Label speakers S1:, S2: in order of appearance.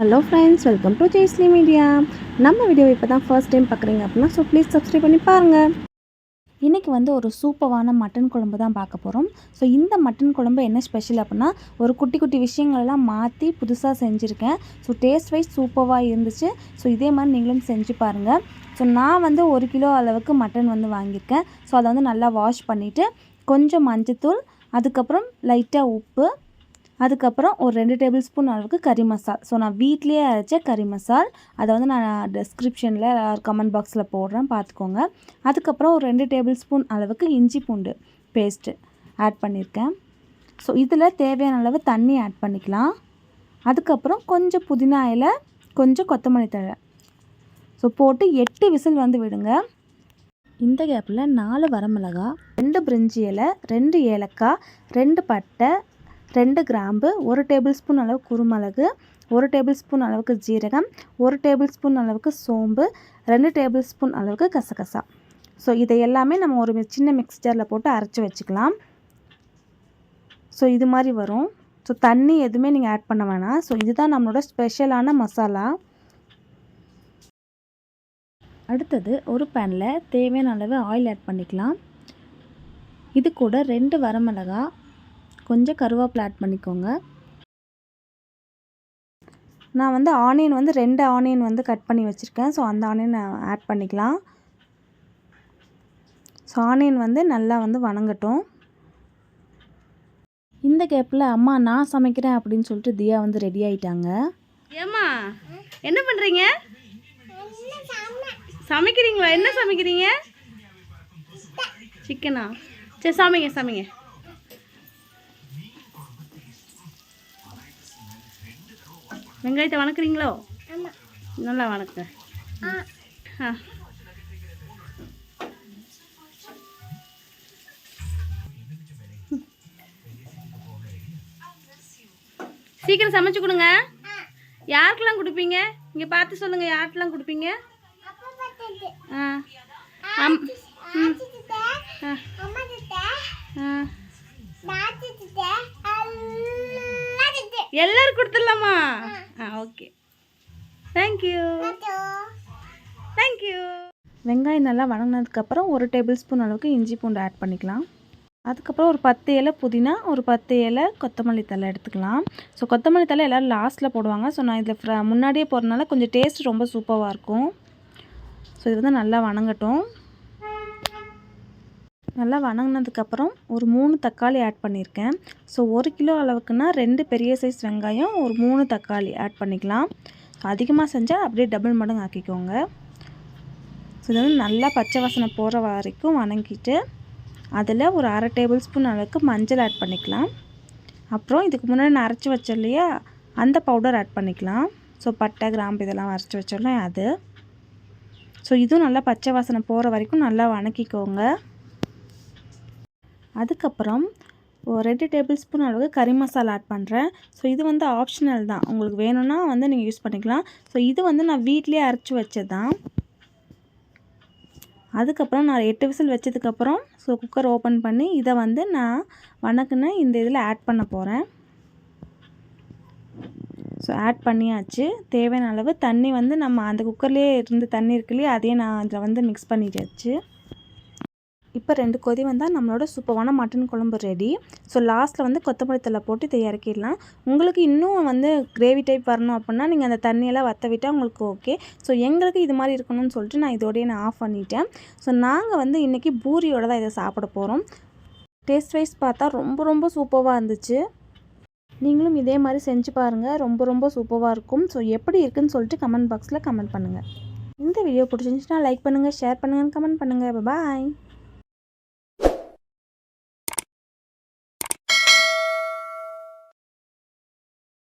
S1: Hello friends welcome to Jaisly media நம்ம video இப்போ தான் ஃபர்ஸ்ட் டைம் பார்க்குறீங்க அப்படின்னா ஸோ ப்ளீஸ் சப்ஸ்கிரைப் பண்ணி பாருங்கள் இன்றைக்கி வந்து ஒரு சூப்பரான மட்டன் குழம்பு தான் பார்க்க போகிறோம் ஸோ இந்த மட்டன் குழம்பு என்ன ஸ்பெஷல் அப்படின்னா ஒரு குட்டி குட்டி விஷயங்களெல்லாம் மாற்றி புதுசாக செஞ்சுருக்கேன். ஸோ டேஸ்ட் வைஸ் சூப்பராக இருந்துச்சு. ஸோ இதே மாதிரி நீங்களும் செஞ்சு பாருங்கள் ஸோ நான் வந்து ஒரு கிலோ அளவுக்கு மட்டன் வந்து வாங்கியிருக்கேன். ஸோ அதை வந்து நல்லா வாஷ் பண்ணிவிட்டு கொஞ்சம் மஞ்சத்தூள் அதுக்கப்புறம் லைட்டாக உப்பு அதுக்கப்புறம் ஒரு ரெண்டு டேபிள் ஸ்பூன் அளவுக்கு கறி மசால். ஸோ நான் வீட்லேயே அரைச்ச கறி மசால். அதை வந்து நான் டிஸ்கிரிப்ஷனில் கமெண்ட் பாக்ஸில் போடுறேன் பார்த்துக்கோங்க. அதுக்கப்புறம் ஒரு ரெண்டு டேபிள் ஸ்பூன் அளவுக்கு இஞ்சி பூண்டு பேஸ்ட்டு ஆட் பண்ணியிருக்கேன் ஸோ இதில் தேவையான அளவு தண்ணி ஆட் பண்ணிக்கலாம். அதுக்கப்புறம் கொஞ்சம் புதினா இலை கொஞ்சம் கொத்தமல்லி தழை. ஸோ போட்டு எட்டு விசில் வந்து விடுங்க. இந்த கேப்பில் நாலு வரமிளகா ரெண்டு பிரிஞ்சி இலை ரெண்டு ஏலக்காய் ரெண்டு பட்டை ரெண்டு கிராம்பு ஒரு டேபிள் ஸ்பூன் அளவு குருமிளகு ஒரு டேபிள் ஸ்பூன் அளவுக்கு ஜீரகம் ஒரு டேபிள் ஸ்பூன் அளவுக்கு சோம்பு ரெண்டு டேபிள் ஸ்பூன் அளவுக்கு கசகசா. ஸோ இதை எல்லாமே நம்ம ஒரு சின்ன மிக்ஸ்டரில் போட்டு அரைச்சி வச்சுக்கலாம். ஸோ இது மாதிரி வரும். ஸோ தண்ணி எதுவுமே நீங்கள் ஆட் பண்ண வேணாம். ஸோ இதுதான் நம்மளோட ஸ்பெஷலான மசாலா. அடுத்தது ஒரு பேனில் தேவையான அளவு ஆயில் ஆட் பண்ணிக்கலாம். இது கூட ரெண்டு வரமிளகா கொஞ்சம் கருவேப்பிலை ஆட் பண்ணிக்கோங்க. நான் வந்து ஆனியன் வந்து ரெண்டு ஆனியன் வந்து கட் பண்ணி வச்சுருக்கேன். ஸோ அந்த ஆனியன் ஆட் பண்ணிக்கலாம். ஸோ ஆனியன் வந்து நல்லா வந்து வணங்கட்டும். இந்த கேப்பில் அம்மா நான் சமைக்கிறேன் அப்படின்னு சொல்லிட்டு தியா வந்து ரெடி ஆயிட்டாங்க.
S2: ஏம்மா என்ன பண்ணுறீங்க சமைக்கிறீங்களா? என்ன சமைக்கிறீங்க? சிக்கனா? சரி சமைங்க சமைங்க. வெங்காயத்தை வணக்குறீங்களோ? நல்லா வணக்க. ஆ. சீக்கிரம் சமைச்சு கொடுங்க. யாருக்கெல்லாம் கொடுப்பீங்க? இங்கே பார்த்து சொல்லுங்கள் யாருக்கெல்லாம் கொடுப்பீங்க? ஆ. அம். ம் ஆ. எல்லாரும் கொடுத்துடலாமா? ஓகே தேங்க்யூ தேங்க்யூ
S1: வெங்காயம் நல்லா வணங்கினதுக்கப்புறம் ஒரு டேபிள் ஸ்பூன் அளவுக்கு இஞ்சி பூண்டு ஆட் பண்ணிக்கலாம். அதுக்கப்புறம் ஒரு பத்து இலை புதினா ஒரு பத்து இலை கொத்தமல்லி தலை எடுத்துக்கலாம். ஸோ கொத்தமல்லி தலை எல்லோரும் லாஸ்ட்டில் போடுவாங்க. ஸோ நான் இதில் முன்னாடியே போடுறதுனால கொஞ்சம் டேஸ்ட் ரொம்ப சூப்பராக இருக்கும். ஸோ இது வந்து நல்லா வணங்கட்டும். நல்லா வணங்கினதுக்கப்புறம் ஒரு மூணு தக்காளி ஆட் பண்ணியிருக்கேன் ஸோ ஒரு கிலோ அளவுக்குன்னா ரெண்டு பெரிய சைஸ் வெங்காயம் ஒரு மூணு தக்காளி ஆட் பண்ணிக்கலாம். அதிகமாக செஞ்சால் அப்படியே டபுள் மடங்கு ஆக்கிக்கோங்க. ஸோ இது வந்து நல்லா பச்சை வாசனை போகிற வரைக்கும் வணங்கிட்டு அதில் ஒரு அரை டேபிள் ஸ்பூன் அளவுக்கு மஞ்சள் ஆட் பண்ணிக்கலாம். அப்புறம் இதுக்கு முன்னாடி நான் அரைச்சி வச்சோம் இல்லையா அந்த பவுடர் ஆட் பண்ணிக்கலாம். ஸோ பட்டை கிராம்பு இதெல்லாம் அரைச்சி வச்சோம்ல அது. ஸோ இதுவும் நல்லா பச்சை வாசனை போகிற வரைக்கும் நல்லா வணக்கிக்கோங்க. அதுக்கப்புறம் ஒரு ரெண்டு டேபிள் ஸ்பூன் அளவுக்கு கறி மசாலா ஆட் பண்ணுறேன் ஸோ இது வந்து ஆப்ஷனல் தான். உங்களுக்கு வேணும்னா வந்து நீங்கள் யூஸ் பண்ணிக்கலாம். ஸோ இது வந்து நான் வீட்லேயே அரைச்சி வச்சது தான் அதுக்கப்புறம் நான் எட்டு விசில் வச்சதுக்கப்புறம் ஸோ குக்கர் ஓப்பன் பண்ணி இதை வந்து நான் வணக்குன்னு இந்த இதில் ஆட் பண்ண போகிறேன் ஸோ ஆட் பண்ணியாச்சு. தேவையான அளவு தண்ணி வந்து நம்ம அந்த குக்கர்லேயே இருந்து தண்ணி இருக்குல்லையே அதையே நான் அதில் வந்து மிக்ஸ் பண்ணிட்டாச்சு இப்போ ரெண்டு கொதி வந்தால் நம்மளோட சூப்பரான மட்டன் குழம்பு ரெடி ஸோ லாஸ்ட்டில் வந்து கொத்தமல்லி தலை போட்டு இதை இறக்கிடலாம் உங்களுக்கு இன்னும் வந்து கிரேவி டைப் வரணும் அப்படின்னா நீங்கள் அந்த தண்ணியெல்லாம் வற்ற விட்டால் உங்களுக்கு ஓகே ஸோ எங்களுக்கு இது மாதிரி இருக்கணும்னு சொல்லிட்டு நான் இதோடய நான் ஆஃப் பண்ணிட்டேன். ஸோ நாங்கள் வந்து இன்றைக்கி பூரியோட தான் இதை சாப்பிட போகிறோம் டேஸ்ட் வைஸ் பார்த்தா ரொம்ப ரொம்ப சூப்பராக இருந்துச்சு. நீங்களும் இதே மாதிரி செஞ்சு பாருங்கள் ரொம்ப ரொம்ப சூப்பராக இருக்கும். ஸோ எப்படி இருக்குன்னு சொல்லிட்டு கமெண்ட் பாக்ஸில் கமெண்ட் பண்ணுங்கள் இந்த வீடியோ பிடிச்சிருந்துச்சுன்னா லைக் பண்ணுங்கள் ஷேர் பண்ணுங்கள் கமெண்ட் பண்ணுங்கள் பாய்